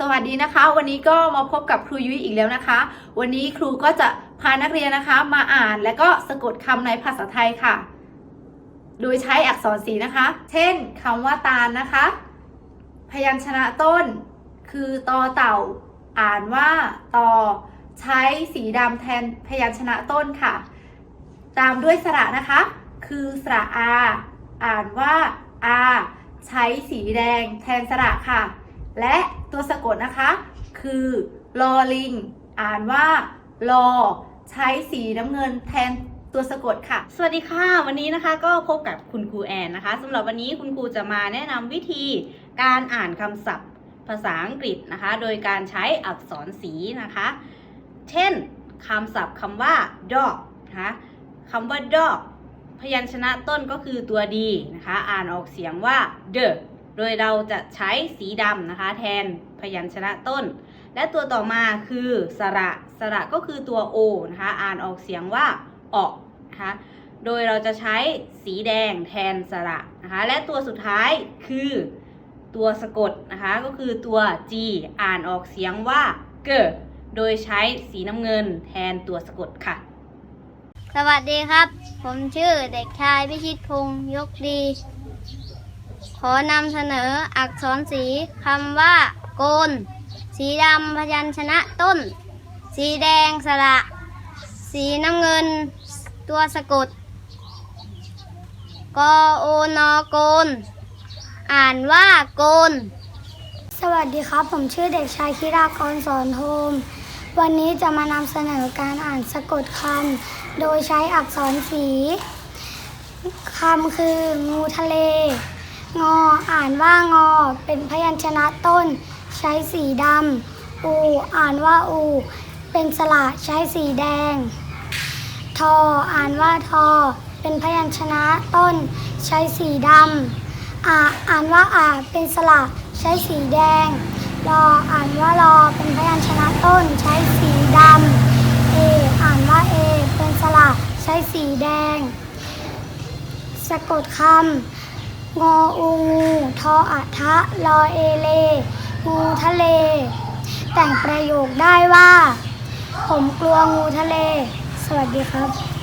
สวัสดีนะคะ วันนี้ก็มาพบกับครูยุ้ยอีกแล้วนะคะ วันนี้ครูก็จะพานักเรียนนะคะ มาอ่านและก็สะกดคำในภาษาไทยค่ะ โดยใช้อักษรสีนะคะ เช่นคำว่าตาลนะคะ พยัญชนะต้น คือตอเต่า อ่านว่าตอใช้สีดำแทนพยัญชนะต้นค่ะ ตามด้วยสระนะคะ คือสระอา อ่านว่าอาใช้สีแดงแทนสระค่ะ และ ตัวสะกดนะคะ คือลอลิง อ่านว่าลอใช้สีน้ำเงินแทนตัวสะกดค่ะ สวัสดีค่ะ วันนี้นะคะก็พบกับคุณครูแอนนะคะสำหรับวันนี้คุณครูจะมาแนะนำวิธีการอ่านคำศัพท์ ภาษาอังกฤษนะคะ โดยการใช้อักษรสีนะคะ เช่นคำศัพท์คำว่า dog นะคะคำว่า dog พยัญชนะต้นก็คือตัวดีนะคะ อ่านออกเสียงว่า the โดยเราจะใช้สีดำนะคะ แทนพยัญชนะต้น และตัวต่อมาคือสระสระก็คือตัว o นะคะ อ่านออกเสียงว่าออกนะคะโดยเราจะใช้สีแดงแทนสระนะคะและตัวสุดท้ายคือตัวสะกดนะคะก็คือตัว G อ่านออกเสียงว่าเกโดยใช้สีน้ำเงินแทนตัวสะกดค่ะ สวัสดีครับ ผมชื่อเด็กชายพิชิตพงษ์ยกดี ขอนำเสนออักษรสีคำว่า โกน สีดำพยัญชนะต้น สีแดงสระ สีน้ำเงิน ตัวสะกดกโอนอโกน อ่านว่าโกน สวัสดีครับ ผมชื่อเด็กชายคิรากรสอนโฮม วันนี้จะมานำเสนอการอ่านสะกดคำโดยใช้อักษรสีคำคืองูทะเล งออ่านว่างอ เป็นพยัญชนะต้น ใช้สีดำอู อ่านว่าอู เป็นสระใช้สีแดง ทอ อ่านว่าทอ เป็นพยัญชนะต้น ใช้สีดำอาอ่านว่าอาเป็นสระใช้สีแดงรออ่านว่ารอเป็นพยัญชนะต้น ใช้สีดำเออ่านว่าเอเป็นสระใช้สีแดง สะกดคำ งออูงูทออัทะลอเอเล งูทะเล แต่งประโยคได้ว่า ผมกลัวงูทะเล สวัสดีครับ